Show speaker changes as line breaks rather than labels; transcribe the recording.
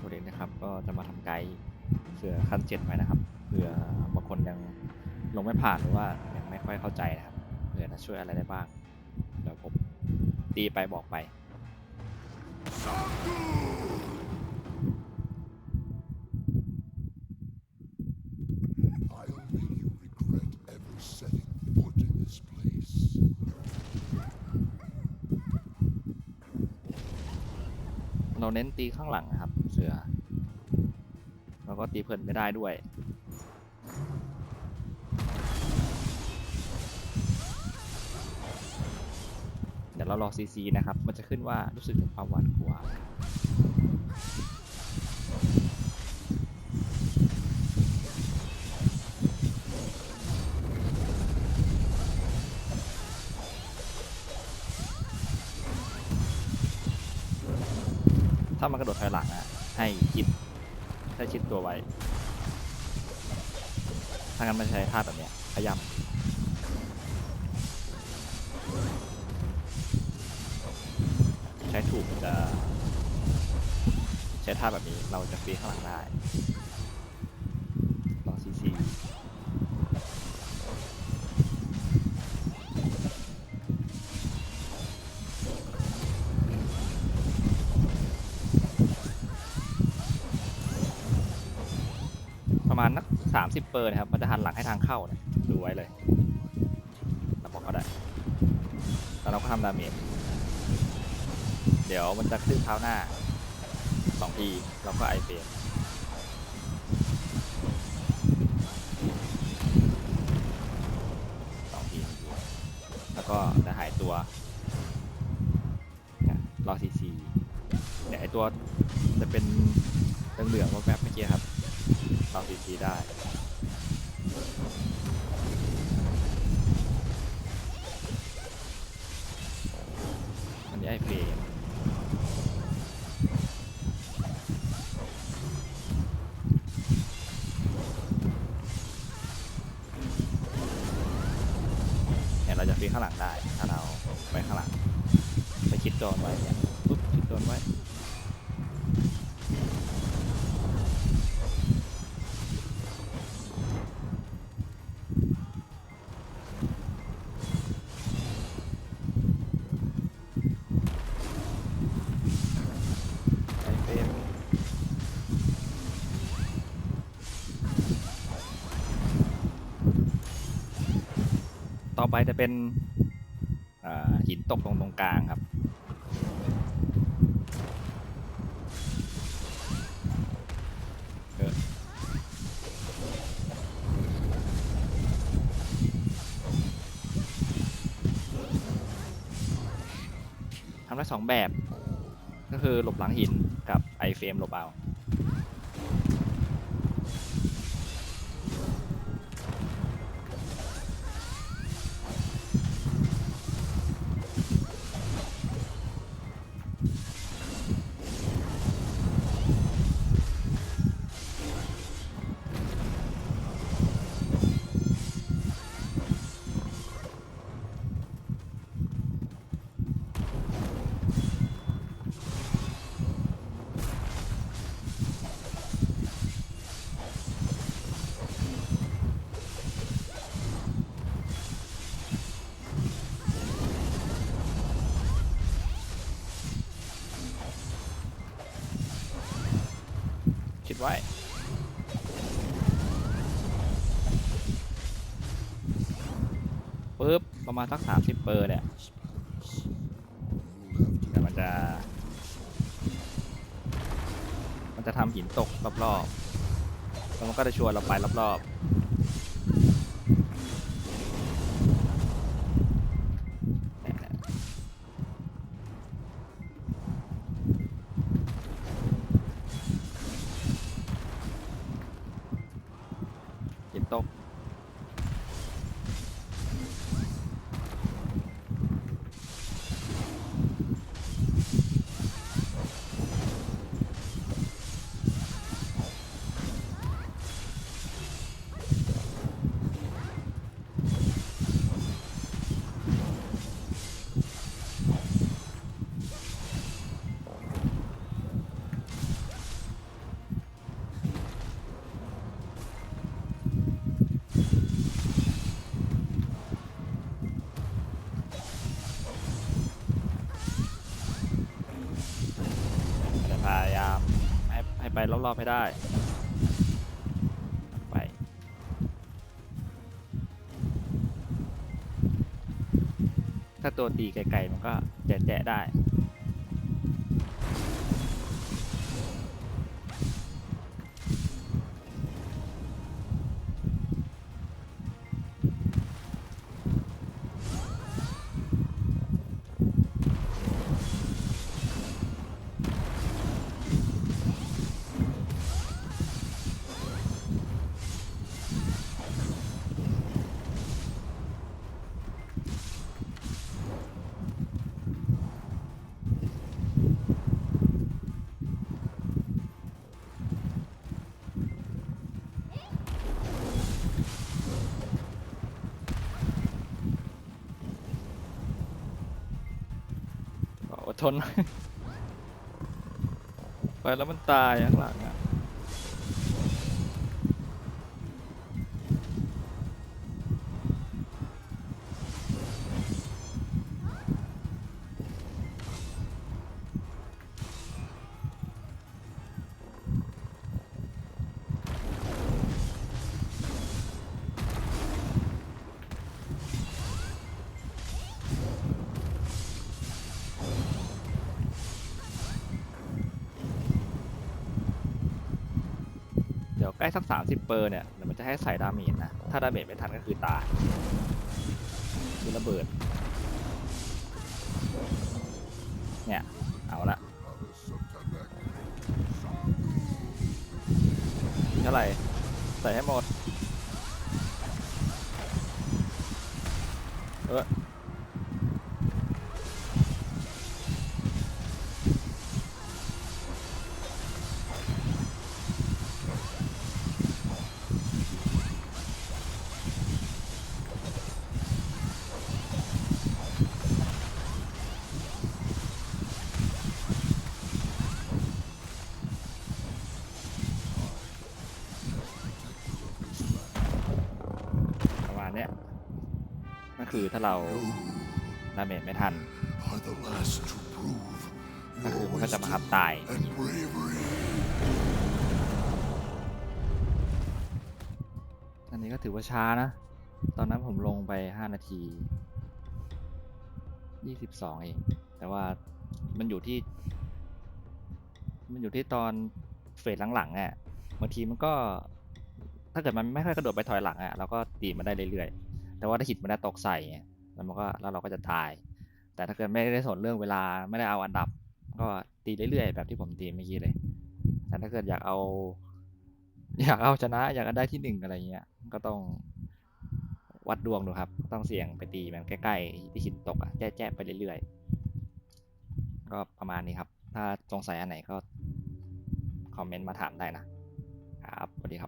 สวัสดีนะครับ ก็จะมาทำไกด์เสือขั้นเจ็ดไว้นะครับเผื่อบางคนยังลงไม่ผ่านหรือว่ายังไม่ค่อยเข้าใจนะครับเผื่อจะช่วยอะไรได้บ้าง เดี๋ยวผมตีไปบอกไป
I'll make you regret ever setting foot in this place.
เราเน้นตีข้างหลังนะครับเสือ แล้วก็ตีเพลินไม่ได้ด้วย เดี๋ยวเรารอซีซีนะครับ มันจะขึ้นว่ารู้สึกถึงความหวาดกลัวถ้ามันกระโดดถอยหลังอะ ให้ชิดให้ชิดตัวไว้ ถ้างั้นมันใช้ท่าแบบเนี้ยพยามใช้ถูกจะ ใช้ท่าแบบนี้เราจะฟรีข้างหลังได้ 30 เปอร์นะครับ มันจะหันหลังให้ทางเข้านะดูไว้เลยเราบอกเขาได้ แต่เราก็ทำดาเมจ เดี๋ยวมันจะขึ้นเท้าหน้าสองทีเราก็ไอเฟรมสองทีแล้วก็จะหายตัวรอซีซีเดี๋ยวไอตัวจะเป็นเหลืองๆแวบๆเมื่อกี้ครับรอซีซีได้ อันนี้เฟรมเนี่ยเราจะฟรีข้างหลังได้ ถ้าเราไปข้างหลัง ไปชิดโดนไว้เนี่ย ไปจะเป็นหินตกตรงตรงกลางครับ ทำได้สองแบบ ก็คือหลบหลังหินกับไอเฟรมหลบเอา ไว้ปึ๊บประมาณสักสามสิบเปอร์เนี่ย
You'll have to
เดี๋ยวมันจะมันจะทำหินตกรอบๆแล้วมันก็จะชวนเราไปรอบๆ หินตก เไปรอบๆให้ได้ ไป ถ้าตัวตีไกลๆมันก็แจะๆได้ ทนไปแล้วมันตายข้างหลังอะ ยวใกล้สักสามสิบเปอร์เนี่ยเดี๋ยวมันจะให้ใส่ดาเมจนะ ถ้าดาเมจไม่ทันก็คือตายคือระเบิด เนี่ย เอาละเท่าไหร่ใส่ให้หมด คือถ้าเราดาเมจไม่ทันก็คือมันก็จะมา
wisdom
หับตายอันนี้ก็ถือว่าช้านะ ตอนนั้นผมลงไป 5 นาที 22 เอง แต่ว่ามันอยู่ที่ มันอยู่ที่ตอนเฟสหลังๆอะบางทีมันก็ ถ้าเกิดมันไม่ค่อยกระโดดไปถอยหลังอะเราก็ตีมันได้เรื่อยๆ แต่ว่าถ้าหิดมันได้ตกใส่แล้วมันก็แล้วเราก็จะตาย แต่ถ้าเกิดไม่ได้สนเรื่องเวลาไม่ได้เอาอันดับ ก็ตีเรื่อยๆแบบที่ผมตีเมื่อกี้เลย แต่ถ้าเกิดอยากเอา อยากเอาชนะอยากได้ที่หนึ่งอะไรเงี้ย ก็ต้องวัดดวงดูครับ ต้องเสี่ยงไปตีมันใกล้ๆที่หินตกอะแจ๊ะไปเรื่อยๆ ก็ประมาณนี้ครับ ถ้าสงสัยอันไหนก็คอมเมนต์มาถามได้นะครับสวัสดีครับ